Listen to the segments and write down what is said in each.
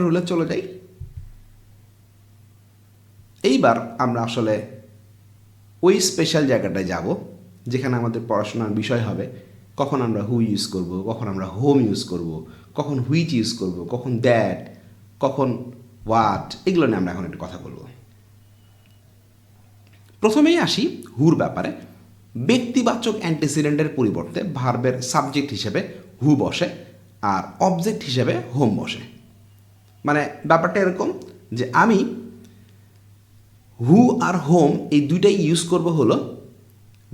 রুলে চলে যাই। এইবার আমরা আসলে ওই স্পেশাল জায়গাটায় যাব, যেখানে আমাদের পড়াশোনার বিষয় হবে। কখন আমরা হু ইউজ করব, কখন আমরা হোম ইউজ করব, কখন হুইচ ইউজ করব, কখন দ্যাট কখন হোয়াট এগুলো নিয়ে আমরা এখন একটু কথা বলব। প্রথমেই আসি হুর ব্যাপারে। ব্যক্তিবাচক অ্যান্টিসিডেন্টের পরিবর্তে ভার্বের সাবজেক্ট হিসেবে হু বসে, আর অবজেক্ট হিসেবে হোম বসে। মানে ব্যাপারটা এরকম যে আমি হু আর হোম এই দুইটাই ইউজ করব হলো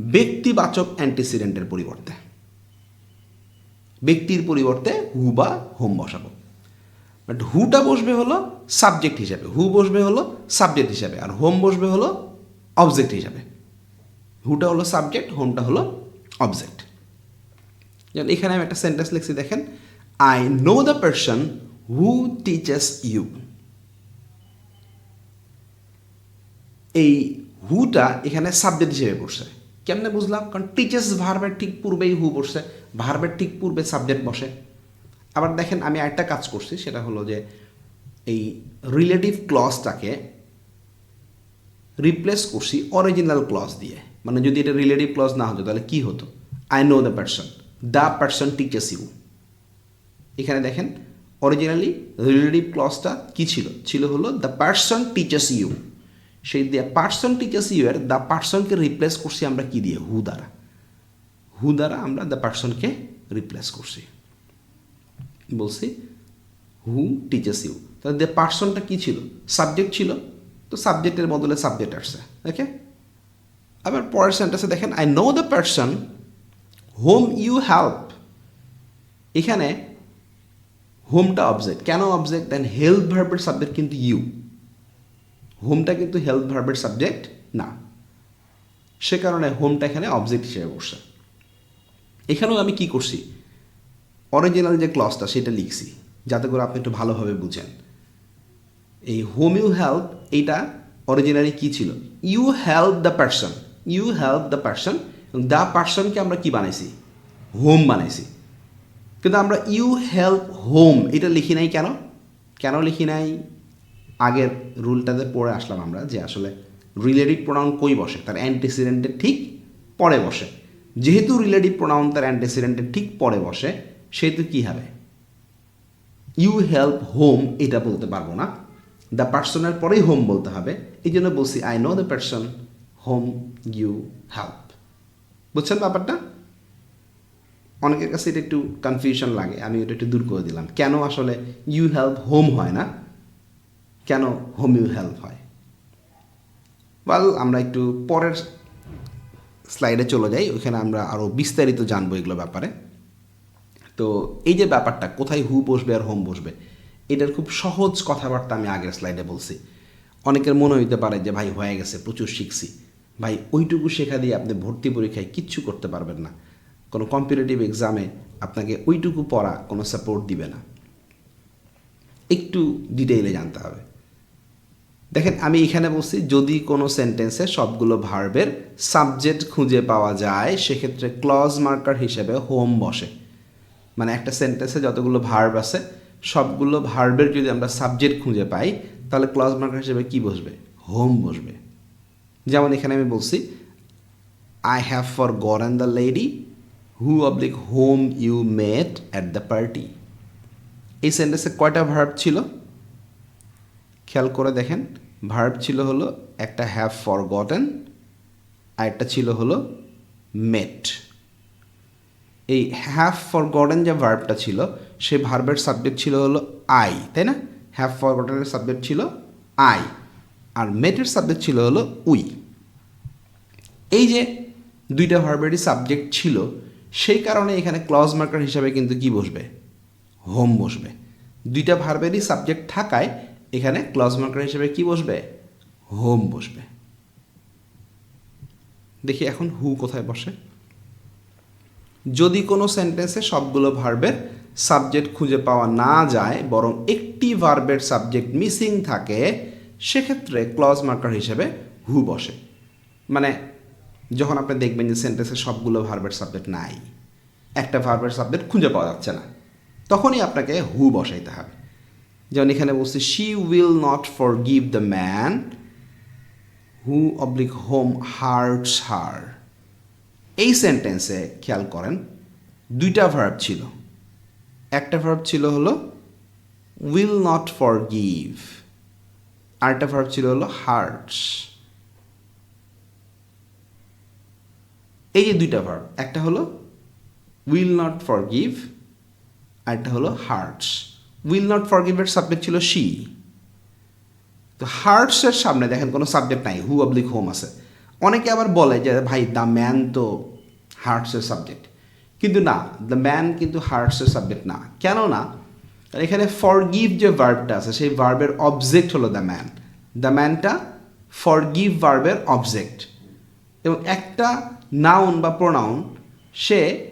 ব্যক্তিবাচক অ্যান্টিসিডেন্টের পরিবর্তে। ব্যক্তির পরিবর্তে হু বা হোম বসাবো। বাট হুটা বসবে হলো সাবজেক্ট হিসাবে। হু বসবে হলো সাবজেক্ট হিসাবে। আর হোম বসবে হলো অবজেক্ট হিসাবে। হুটা হলো সাবজেক্ট হোমটা হলো অবজেক্ট যেমন এখানে আমি একটা সেন্টেন্স লিখছি, দেখেন I know the person who teachers you এই হুটা এখানে সাবজেক্ট হিসেবে পড়ছে। কেমনে বুঝলাম? কারণ টিচার্স ভার্বের ঠিক পূর্বেই হু বসছে ভার্বের ঠিক পূর্বে সাবজেক্ট বসে। আবার দেখেন, আমি একটা কাজ করছি, সেটা হলো যে এই রিলেটিভ ক্লজটাকে রিপ্লেস করছি অরিজিনাল ক্লজ দিয়ে। মানে যদি এটা রিলেটিভ ক্লজ না হতো, তাহলে কি হতো? I know the person the person teachers you এখানে দেখেন অরিজিনালি রিলেটিভ ক্লজটা কি ছিল? ছিল হলো দ্য পার্সন টিচার্স ইউ সেই দ্য পার্সন টিচার্স ইউ এর দ্য পার্সনকে রিপ্লেস করছি আমরা কি দিয়ে? হু দ্বারা। হু দ্বারা আমরা দ্য পার্সনকে রিপ্লেস করছি। বলছি হু টিচার্স ইউ তাহলে দ্য পার্সনটা কী ছিল? সাবজেক্ট ছিল। তো সাবজেক্টের বদলে সাবজেক্ট আসছে ওকে আবার পরের সেন্টেন্সে দেখেন I know the person whom you help এখানে হোমটা অবজেক্ট কেন অবজেক্ট দেন হেল্প ভার্বের সাবজেক্ট কিন্তু ইউ হোমটা কিন্তু হেল্প ভার্বের সাবজেক্ট না। সে কারণে হোমটা এখানে অবজেক্ট হিসেবে বসছে। এখানেও আমি কি করছি? অরিজিনাল যে ক্লসটা সেটা লিখছি, যাতে করে আপনি একটু ভালোভাবে বুঝেন। এই হোম ইউ হেল্প এইটা অরিজিনালি কী ছিল? You help the person you help the person the পার্সনকে আমরা কি বানাইছি? হোম বানাইছি। কিন্তু আমরা ইউ হেল্প হোম এটা লিখি নাই কেন? কেন লিখি নাই? আগের রুলটাতে পড়ে আসলাম আমরা যে আসলে রিলেটিভ প্রোনাউন কই বসে? তার অ্যান্টিসিডেন্টের ঠিক পরে বসে। যেহেতু রিলেটিভ প্রোনাউন তার অ্যান্টিসিডেন্টের ঠিক পরে বসে, সেহেতু কী হবে? ইউ হেল্প হোম এটা বলতে পারব না। দ্য পার্সনের পরেই হোম বলতে হবে। এই জন্য বলছি I know the person whom you help বুঝছেন ব্যাপারটা? অনেকের কাছে এটা একটু কনফিউশন লাগে। আমি এটা একটু দূর করে দিলাম। কেন আসলে ইউ হেল্প হোম হয় না? কেন হোম ইউ হেল্প হয়? ওয়েল আমরা একটু পরের স্লাইডে চলে যাই। ওইখানে আমরা আরও বিস্তারিত জানব এগুলো ব্যাপারে। তো এই যে ব্যাপারটা, কোথায় হু বসবে আর হোম বসবে, এটার খুব সহজ কথাবার্তা আমি আগের স্লাইডে বলছি। অনেকের মনে হইতে পারে যে, ভাই, হয়ে গেছে, প্রচুর শিখছি। ভাই, ওইটুকু শেখা দিয়ে আপনি ভর্তি পরীক্ষায় কিচ্ছু করতে পারবেন না। কোনো কম্পিটিটিভ এক্সামে আপনাকে ওইটুকু পড়া কোনো সাপোর্ট দিবে না। একটু ডিটেইলে জানতে হবে। দেখেন, আমি এখানে বলছি, যদি কোনো সেন্টেন্সে সবগুলো ভার্বের সাবজেক্ট খুঁজে পাওয়া যায়, সেক্ষেত্রে ক্লজ মার্কার হিসেবে হোম বসে। মানে একটা সেন্টেন্সে যতগুলো ভার্ব আছে, সবগুলো ভার্বের যদি আমরা সাবজেক্ট খুঁজে পাই, তাহলে ক্লজ মার্কার হিসেবে কি বসবে? হোম বসবে। যেমন এখানে আমি বলছি I have forgotten the lady who oblique whom you met at the party এই সেন্টেন্সে কয়টা ভার্ব ছিল? খেয়াল করে দেখেন। ভার্ব ছিল হলো একটা হ্যাভ ফর গটেন আর একটা ছিল হলো মেট এই হ্যাভ ফর গটেন যে ভার্বটা ছিল সে ভার্বের সাবজেক্ট ছিল হলো আই তাই না? হ্যাভ ফর গটেনের সাবজেক্ট ছিল আই আর মেটের সাবজেক্ট ছিল হলো উই এই যে দুইটা ভার্বেরই সাবজেক্ট ছিল সেই কারণে এখানে ক্লজ মার্কার হিসাবে কিন্তু কি বসবে? হোম বসবে। দুইটা ভার্বেরই সাবজেক্ট থাকায় এখানে ক্লজ মার্কার হিসেবে কি বসবে? হোম বসবে। দেখি এখন হু কোথায় বসে? যদি কোনো সেন্টেন্সে সবগুলো ভার্বের সাবজেক্ট খুঁজে পাওয়া না যায়, বরং একটি ভার্বের সাবজেক্ট মিসিং থাকে, সেক্ষেত্রে ক্লজ মার্কার হিসেবে হু বসে। মানে যখন আপনি দেখবেন যে সেন্টেন্সে সবগুলো ভার্বের সাবজেক্ট নাই, একটা ভার্বের সাবজেক্ট খুঁজে পাওয়া যাচ্ছে না, তখনই আপনাকে হু বসাইতে হবে। যেমন এখানে বলছে she will not forgive the man who oblique whom hurts her এই সেন্টেন্সে খেয়াল করেন, দুইটা ভার্ব ছিল। একটা ভার্ব ছিল হলো উইল নট ফর গিভ আরেকটা ভার্ব ছিল হলো হার্টস এই যে দুইটা ভার্ব একটা হলো উইল নট ফর গিভ আরেকটা হলো হার্টস উইল নট ফর গিভের সাবজেক্ট ছিল শি তো হার্টসের সামনে দেখেন কোনো সাবজেক্ট নাই হু অবলিক হোম আছে। অনেকে আবার বলে যে, ভাই দ্য ম্যান তো হার্টসের সাবজেক্ট কিন্তু না দ্য ম্যান কিন্তু হার্টসের সাবজেক্ট না। কেন না? এখানে ফর গিভ যে ভার্বটা আছে, সেই ভার্বের অবজেক্ট হলো দ্য ম্যান দ্য ম্যানটা ফর গিভ ভার্বের অবজেক্ট এবং একটা নাউন বা প্রোনাউন সে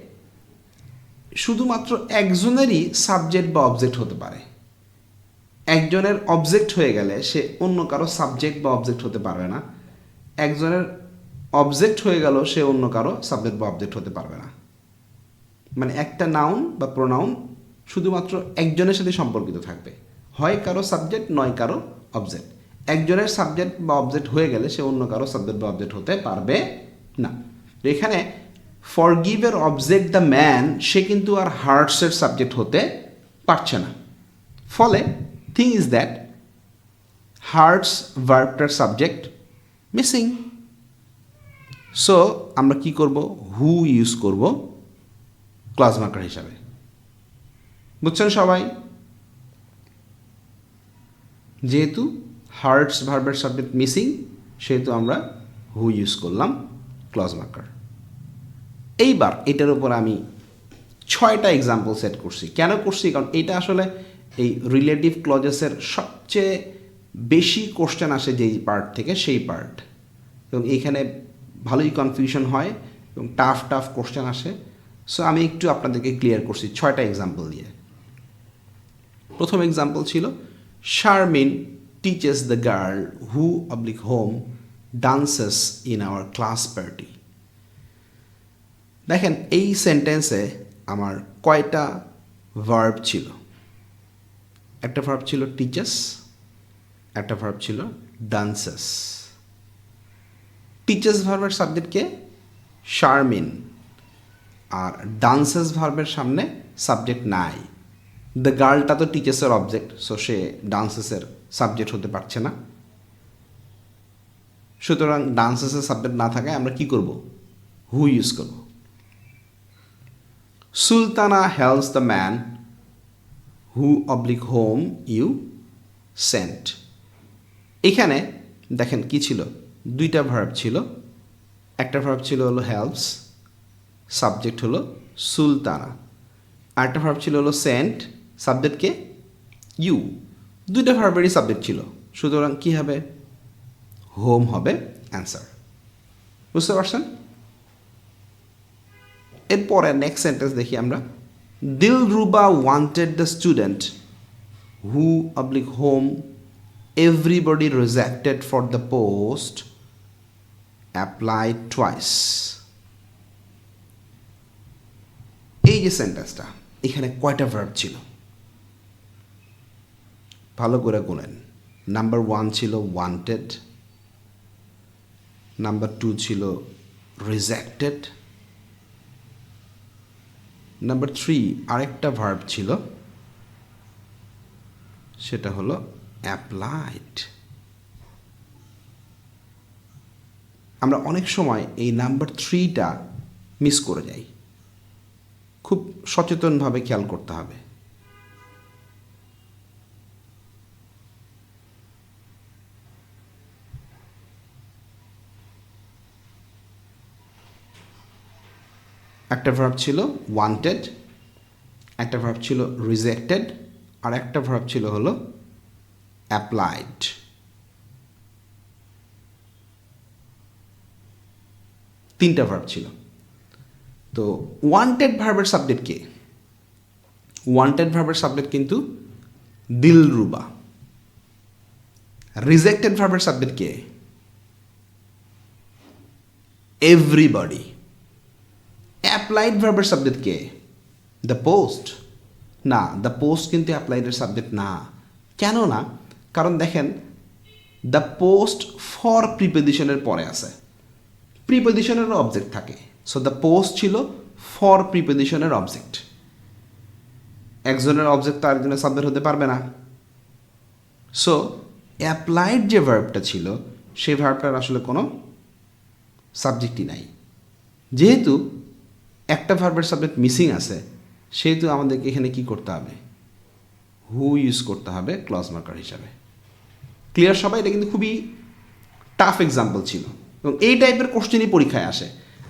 শুধুমাত্র একজনেরই সাবজেক্ট বা অবজেক্ট হতে পারে। একজনের অবজেক্ট হয়ে গেলে সে অন্য কারও সাবজেক্ট বা অবজেক্ট হতে পারবে না। একজনের অবজেক্ট হয়ে গেল সে অন্য কারও সাবজেক্ট বা অবজেক্ট হতে পারবে না। মানে একটা নাউন বা প্রোনাউন শুধুমাত্র একজনের সাথে সম্পর্কিত থাকবে। হয় কারও সাবজেক্ট নয় কারও অবজেক্ট একজনের সাবজেক্ট বা অবজেক্ট হয়ে গেলে সে অন্য কারও সাবজেক্ট বা অবজেক্ট হতে পারবে না। এখানে ফরগিভের অবজেক্ট দ্য ম্যান সে কিন্তু আর হার্টসের সাবজেক্ট হতে পারছে না। ফলে থিং ইজ দ্যাট হার্টস ভার্বটার সাবজেক্ট মিসিং সো আমরা কি করব? হু ইউজ করব? ক্লাস মার্কার হিসাবে। বুঝছেন সবাই? যেহেতু হার্টস ভার্বের সাবজেক্ট মিসিং সেহেতু আমরা হু ইউজ করলাম ক্লজ মার্কার এইবার এটার উপর আমি ছয়টা এক্সাম্পল সেট করছি। কেন করছি? কারণ এটা আসলে এই রিলেটিভ ক্লজেসের সবচেয়ে বেশি কোশ্চেন আসে যেই পার্ট থেকে সেই পার্ট এবং এইখানে ভালোই কনফিউশন হয় এবং টাফ টাফ কোশ্চেন আসে। সো আমি একটু আপনাদেরকে ক্লিয়ার করছি ছয়টা এক্সাম্পল দিয়ে। প্রথম এক্সাম্পল ছিল Sharmin teaches the girl who oblique whom dances in our class party দেখেন, এই সেন্টেন্সে আমার কয়টা ভার্ব ছিল? একটা ভার্ব ছিল টিচার্স একটা ভার্ব ছিল ডান্সেস টিচার্স ভার্বের সাবজেক্টকে শারমিন আর ডান্সেস ভার্বের সামনে সাবজেক্ট নাই। দ্য গার্লটা তো টিচার্সের অবজেক্ট সো সে ডান্সেসের সাবজেক্ট হতে পারছে না। সুতরাং ডান্সেসের সাবজেক্ট না থাকায় আমরা কি করব? হু ইউজ করব? Sultana helps the man who oblique whom you sent এখানে দেখেন কি ছিল? দুইটা ভার্ব ছিল। একটা ভার্ব ছিল হলো হেল্পস সাবজেক্ট হলো সুলতানা আরেকটা ভার্ব ছিল হলো সেন্ট সাবজেক্টকে ইউ দুইটা ভার্বেরই সাবজেক্ট ছিল। সুতরাং কী হবে? হোম হবে। অ্যান্সার বুঝতে পারছেন? এরপরে নেক্সট সেন্টেন্স দেখি আমরা। Dilruba wanted the student who oblique whom everybody rejected for the post apply twice এই যে সেন্টেন্সটা এখানে কয়টা ভার্ব ছিল? ভালো করে গুনেন। নাম্বার ওয়ান ছিল ওয়ান্টেড নাম্বার টু ছিল রিজেক্টেড নাম্বার থ্রি আরেকটা ভার্ব ছিল। সেটা হলো অ্যাপ্লাইড আমরা অনেক সময় এই নাম্বার থ্রিটা মিস করে যাই। খুব সচেতনভাবে খেয়াল করতে হবে। একটা ভার্ব ছিল ওয়ান্টেড একটা ভার্ব ছিল রিজেক্টেড আর একটা ভার্ব ছিল হলো অ্যাপ্লাইড তিনটা ভার্ব ছিল। তো ওয়ান্টেড ভার্বের সাবজেক্ট কে? ওয়ান্টেড ভার্বের সাবজেক্ট কিন্তু দিলরুবা। রিজেক্টেড ভার্বের সাবজেক্ট কে? এভরিবডি অ্যাপ্লাইড ভার্বের সাবজেক্ট কে দ্য পোস্ট না দ্য পোস্ট কিন্তু অ্যাপ্লাইডের সাবজেক্ট না কেন না? কারণ দেখেন দ্য পোস্ট ফর প্রিপোজিশনের পরে আছে। প্রিপোজিশনের অবজেক্ট থাকে। সো দ্য পোস্ট ছিল ফর প্রিপোজিশনের অবজেক্ট একজনের অবজেক্ট তো আরেকজনের সাবজেক্ট হতে পারবে না। সো অ্যাপ্লাইড যে ভার্বটা ছিল, সেই ভার্বটার আসলে কোনো সাবজেক্টই নাই। যেহেতু একটা ভার্বের সাবজেক্ট মিসিং আছে, সেহেতু আমাদেরকে এখানে কি করতে হবে? হু ইউজ করতে হবে ক্লজ মার্কার হিসাবে। ক্লিয়ার সবাই? এটা কিন্তু খুবই টাফ এক্সাম্পল ছিল। এবং এই টাইপের কোশ্চেনই পরীক্ষায় আসে।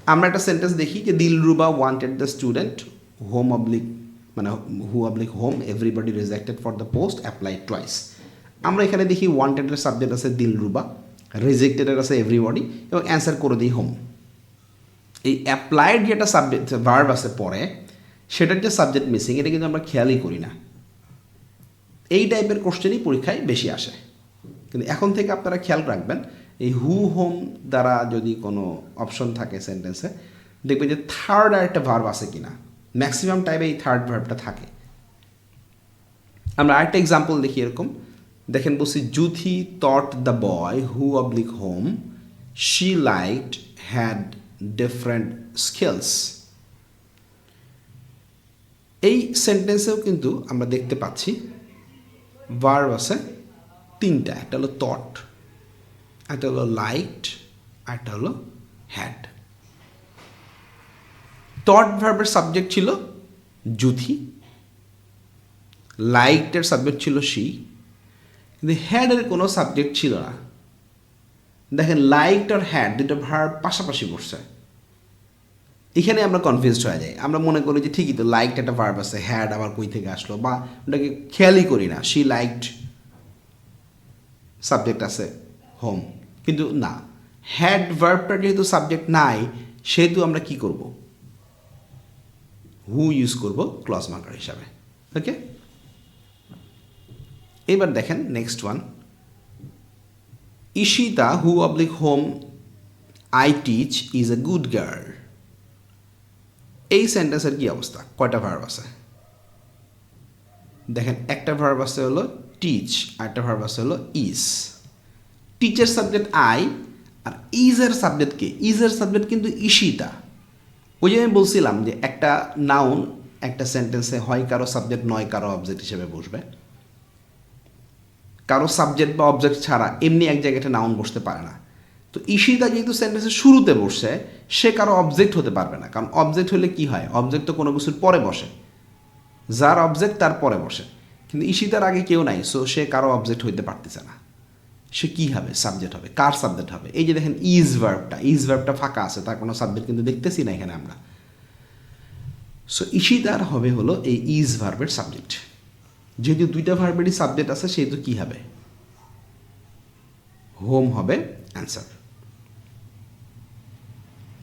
আমরা একটা সেন্টেন্স দেখি যে Dilruba wanted the student whom oblique মানে who oblique whom everybody rejected for the post apply twice আমরা এখানে দেখি ওয়ান্টেডের সাবজেক্ট আছে দিলরুবা রিজেক্টেডের আছে এভরিবডি এবং অ্যান্সার করে দিই হোম এই অ্যাপ্লাইড যেটা সাবজেক্ট ভার্ব আছে পরে, সেটার যে সাবজেক্ট মিসিং এটা কিন্তু আমরা খেয়ালই করি না। এই টাইপের কোশ্চেনই পরীক্ষায় বেশি আসে। কিন্তু এখন থেকে আপনারা খেয়াল রাখবেন, এই হু হোম দ্বারা যদি কোনো অপশন থাকে সেন্টেন্সে দেখবেন যে থার্ড আর একটা ভার্ব আছে কিনা। ম্যাক্সিমাম টাইপে এই থার্ড ভার্বটা থাকে। আমরা আরেকটা এক্সাম্পল দেখি এরকম। দেখেন বলছি Juthi taught the boy who oblique whom she liked had different skills এই সেন্টেন্সেও কিন্তু আমরা দেখতে পাচ্ছি ভার্ব আছে তিনটা, একটা হলো থট একটা হলো লাইট একটা হলো হ্যাড থট ভার্বের সাবজেক্ট ছিল জুথি লাইটের সাবজেক্ট ছিল সি কিন্তু হ্যাডের কোনো সাবজেক্ট ছিল না। দেখেন লাইট আর হ্যাড দুটো ভার্ব পাশাপাশি বসছে। এখানে আমরা কনফিউজড হয়ে যাই। আমরা মনে করি যে ঠিকই তো লাইকড একটা ভার্ব আছে হ্যাড আবার কই থেকে আসলো বা ওটাকে খেয়ালই করি না শি লাইকড সাবজেক্ট আছে হোম কিন্তু না হ্যাড ভার্বটার যেহেতু সাবজেক্ট নাই, সেহেতু আমরা কি করব? হু ইউজ করব? ক্লজ মার্কার হিসাবে। ওকে এবার দেখেন next one Ishita who oblique whom I teach is a good girl এই সেন্টেন্সের কি অবস্থা? কয়টা ভার্ব আছে? দেখেন, একটা ভার্ব আছে হলো টিচ আর একটা ভার্ব আছে হলো ইজ টিচার সাবজেক্ট আই আর ইজের সাবজেক্ট কে? ইজের সাবজেক্ট কিন্তু ইশিতা ওই যে আমি বলছিলাম যে একটা নাউন একটা সেন্টেন্সে হয় কারও সাবজেক্ট নয় কারও অবজেক্ট হিসেবে বসবে। কারও সাবজেক্ট বা অবজেক্ট ছাড়া এমনি এক জায়গায় একটা নাউন বসতে পারে না। তো ইশিতা যেহেতু সেন্টেন্সের শুরুতে বসছে, সে কারও অবজেক্ট হতে পারবে না। কারণ অবজেক্ট হলে কি হয়? অবজেক্ট তো কোনো কিছুর পরে বসে। যার অবজেক্ট তার পরে বসে। কিন্তু ইশিতার আগে কেউ নাই সো সে কারও অবজেক্ট হইতে পারতেছে না। সে কী হবে? সাবজেক্ট হবে। কার সাবজেক্ট হবে? এই যে দেখেন ইজ ভার্বটা ইজ ভার্বটা ফাঁকা আছে, তার কোনো সাবজেক্ট কিন্তু দেখতেছি না এখানে আমরা। সো ইশিতার হবে হলো এই ইজ ভার্বের সাবজেক্ট যেহেতু দুইটা ভার্বেরই সাবজেক্ট আছে, সেহেতু কী হবে? হোম হবে অ্যান্সার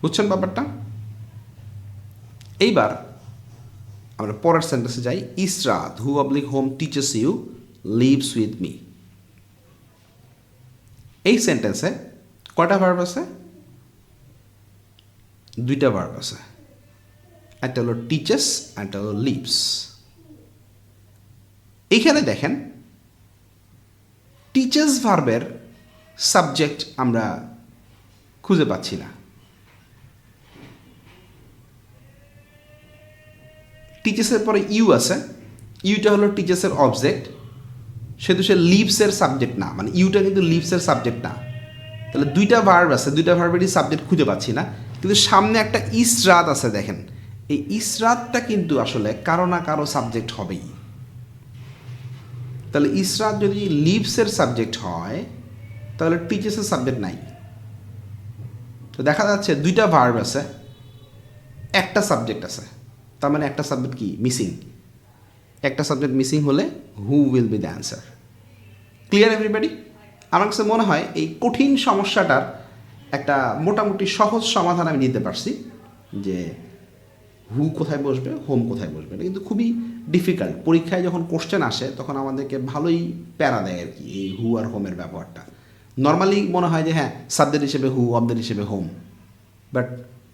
বুঝছেন ব্যাপারটা? এইবার আমরা পরের সেন্টেন্সে যাই। Isra who oblique whom teachers you lives with me এই সেন্টেন্সে কয়টা ভার্ব আছে? দুইটা ভার্ব আছে। একটা হলো টিচার্স একটা হলো লিভস এইখানে দেখেন টিচার্স ভার্বের সাবজেক্ট আমরা খুঁজে পাচ্ছি না। টিচার্সের পরে ইউ আছে। ইউটা হলো টিচার্সের অবজেক্ট সেহেতু সে লিভসের সাবজেক্ট না। মানে ইউটা কিন্তু লিভসের সাবজেক্ট না। তাহলে দুইটা ভার্ব আছে। দুইটা ভার্বেরই সাবজেক্ট খুঁজে পাচ্ছি না। কিন্তু সামনে একটা ইসরাত আছে দেখেন। এই ইসরাতটা কিন্তু আসলে কারও না কারও সাবজেক্ট হবেই। তাহলে ইসরাত যদি লিভসের সাবজেক্ট হয়, তাহলে টিচার্সের সাবজেক্ট নাই। তো দেখা যাচ্ছে দুইটা ভার্ব আছে। একটা সাবজেক্ট আছে। তার মানে একটা সাবজেক্ট কি? মিসিং একটা সাবজেক্ট মিসিং হলে who will be the answer clear everybody আমার কাছে মনে হয় এই কঠিন সমস্যাটার একটা মোটামুটি সহজ সমাধান আমি নিতে পারছি, যে হু কোথায় বসবে হোম কোথায় বসবে। এটা কিন্তু খুবই ডিফিকাল্ট পরীক্ষায় যখন কোশ্চেন আসে, তখন আমাদেরকে ভালোই প্যারা দেয় আর কি, এই হু আর হোমের ব্যাপারটা নর্মালি মনে হয় যে হ্যাঁ সাবজেক্ট হিসেবে হু অবজেক্ট হিসেবে হোম বাট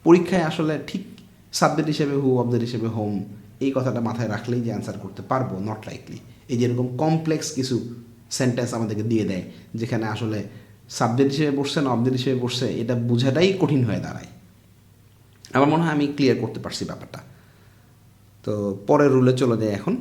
পরীক্ষায় আসলে ঠিক সাবজেক্ট হিসেবে হু অবজেক্ট হিসেবে হোম এই কথাটা মাথায় রাখলেই যে অ্যান্সার করতে পারব নট লাইকলি এই যেরকম কমপ্লেক্স কিছু সেন্টেন্স আমাদেরকে দিয়ে দেয়, যেখানে আসলে সাবজেক্ট হিসেবে বসছে না অবজেক্ট হিসেবে বসছে, এটা বোঝাটাই কঠিন হয়ে দাঁড়ায়। আমার মনে হয় আমি ক্লিয়ার করতে পারছি ব্যাপারটা। তো পরের রুলে চলে যাই এখন।